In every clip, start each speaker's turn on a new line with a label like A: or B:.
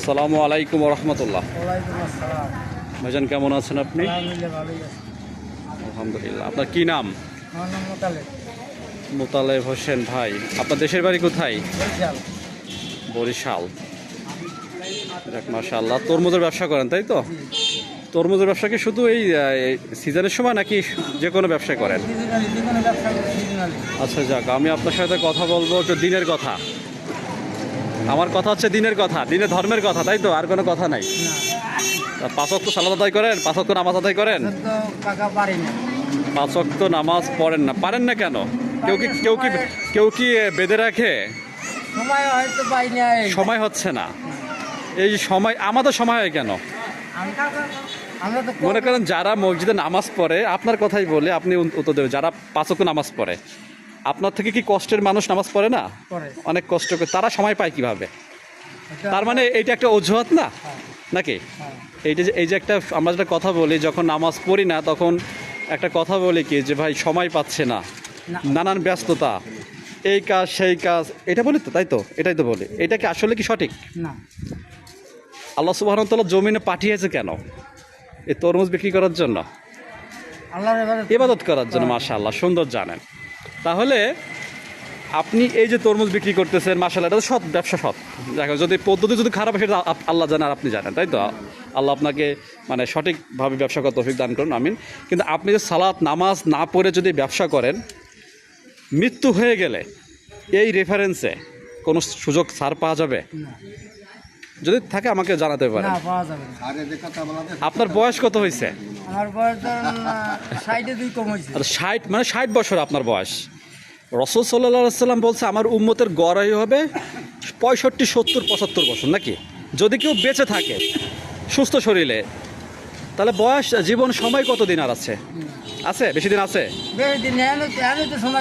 A: আসসালামু আলাইকুম রহমতুল্লাহ ভাইজান কেমন আছেন আপনি?
B: আলহামদুলিল্লাহ
A: আপনার কি নাম?
B: মোতালেব।
A: হোসেন ভাই। আপনার দেশের বাড়ি কোথায়?
B: বরিশাল।
A: যাক মাশাআল্লাহ। তরমুজের ব্যবসা করেন তাই তো? তরমুজের ব্যবসা কি শুধু এই সিজনের সময় নাকি যে কোনো ব্যবসা করেন আচ্ছা যাক আমি আপনার সাথে কথা বলব একটু দিনের কথা। আমার কথা হচ্ছে দিনের কথা দিনে ধর্মের কথা তাই তো? আর কোনো কথা নাই। পাঁচক তো সালাদ আদায় করেন? পাঁচক তো নামাজ আদায় করেন? পাঁচক তো নামাজ পড়েন না। পারেন না কেন? কেউ কি কেউ কি কেউ কি বেঁধে রাখে?
B: সময়
A: হচ্ছে না। এই সময় আমাদের সময় হয় কেন? মনে করেন যারা মসজিদে নামাজ পড়ে আপনার কথাই বলে আপনি উত্তর দেবেন যারা পাঁচক নামাজ পড়ে। আপনার থেকে কি কষ্টের মানুষ নামাজ পড়ে না? অনেক কষ্ট করে। তারা সময় পায় কীভাবে? তার মানে এইটা একটা অজুহাত না? নাকি?
B: হ্যাঁ।
A: এইটা যে এই যে একটা আমরা যেটা কথা বলি যখন নামাজ পড়ি না তখন একটা কথা বলি কি যে ভাই সময় পাচ্ছে না। নানান ব্যস্ততা। এই কাজ সেই কাজ। এটা বলি তো তাই তো? এটাই তো বলি। এটা কি আসলে কি সঠিক?
B: না।
A: আল্লাহ সুবাহতাল্লাহ জমিনে পাঠিয়েছে কেন? এই তরমুজ বিক্রি করার জন্য? ইবাদত করার জন্য মাশা আল্লাহ সুন্দর জানেন। তাহলে আপনি এই যে তরমুজ বিক্রি করতেছেন মাশাল্লাহ এটা তো সৎ ব্যবসা সৎ। দেখো যদি পদ্ধতি যদি খারাপ হয় সেটা আল্লাহ জানেন আর আপনি জানেন তাই তো? আল্লাহ আপনাকে মানে সঠিকভাবে ব্যবসা করার তৌফিক দান করুন আমিন। কিন্তু আপনি যে সালাত নামাজ না পড়ে যদি ব্যবসা করেন মৃত্যু হয়ে গেলে এই রেফারেন্সে কোনো সুযোগ ছাড় পাওয়া যাবে? যদি থাকে আমাকে জানাতে পারেন।
B: না পাওয়া যাবে না।
A: আপনার বয়স কত হয়েছে
B: আমার বয়স ধরুন দুই কম হয়েছে।
A: ষাট মানে ষাট বছর আপনার বয়স। রসদ সাল্লাহ সাল্লাম বলছে আমার উম্মতের গড়াই হবে পঁয়ষট্টি সত্তর পঁচাত্তর বছর নাকি? যদি কেউ বেঁচে থাকে সুস্থ শরীরে তাহলে বয়স জীবন সময় কত দিন আর আছে? আছে? বেশি দিন আছে?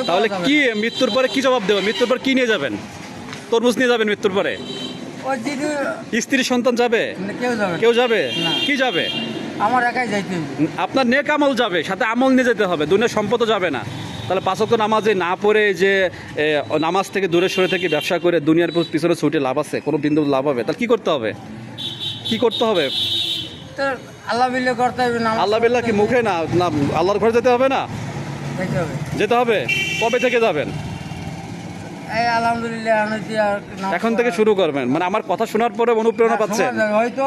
A: তাহলে কি মৃত্যুর পরে কি জবাব দেবেন মৃত্যুর পর কি নিয়ে যাবেন? তরমুজ নিয়ে যাবেন মৃত্যুর পরে? স্ত্রী সন্তান যাবে?
B: কেউ যাবে।
A: কি যাবে?
B: আমার একাই যাইতে হবে
A: আপনার নেক আমল যাবে সাথে আমল নিয়ে যেতে হবে দুনিয়ার সম্পদও যাবে না। তাহলে পাঁচক নামাজে না পড়ে যে নামাজ থেকে দূরে সরে থেকে ব্যবসা করে দুনিয়ার পিছনে ছুটে লাভ আছে কোনো বিন্দু লাভ হবে? তাহলে কি করতে হবে? কি করতে হবে?
B: তো আল্লাহ বিল্লে করতে হবে না
A: আল্লাহ কি মুখে না না আল্লাহর ঘরে যেতে হবে না? যেতে হবে? কবে থেকে যাবেন?
B: এই আলহামদুলিল্লাহ আমি আর নামাজ
A: এখন থেকে শুরু করবেন। মানে আমার কথা শোনার পরে অনুপ্রেরণা পাচ্ছেন?
B: হয়তো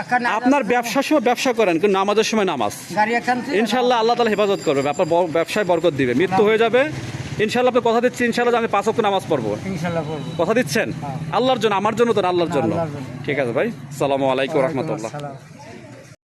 B: এখানে
A: আপনার ব্যবসার সময়। ব্যবসা করেন কিন্তু নামাজের সময় নামাজ।
B: গাড়ি
A: ইনশাল্লাহ আল্লাহ তালা হেফাজত করবে আপনার ব- ব্যবসায় বরকত দিবে। মৃত্যু হয়ে যাবে। ইনশাল্লাহ আপনি কথা দিচ্ছি ইনশাল্লাহ যে আমি পাঁচ ওয়াক্ত নামাজ পড়ব।
B: ইনশাল্লাহ করব
A: কথা দিচ্ছেন?
B: হ্যাঁ।
A: আল্লাহর জন্য আমার জন্য তো না আল্লাহর জন্য।
B: আল্লাহর জন্য।
A: ঠিক আছে ভাই। সালামু আলাইকুম রহমতুল্লাহ।
B: আসসালাম।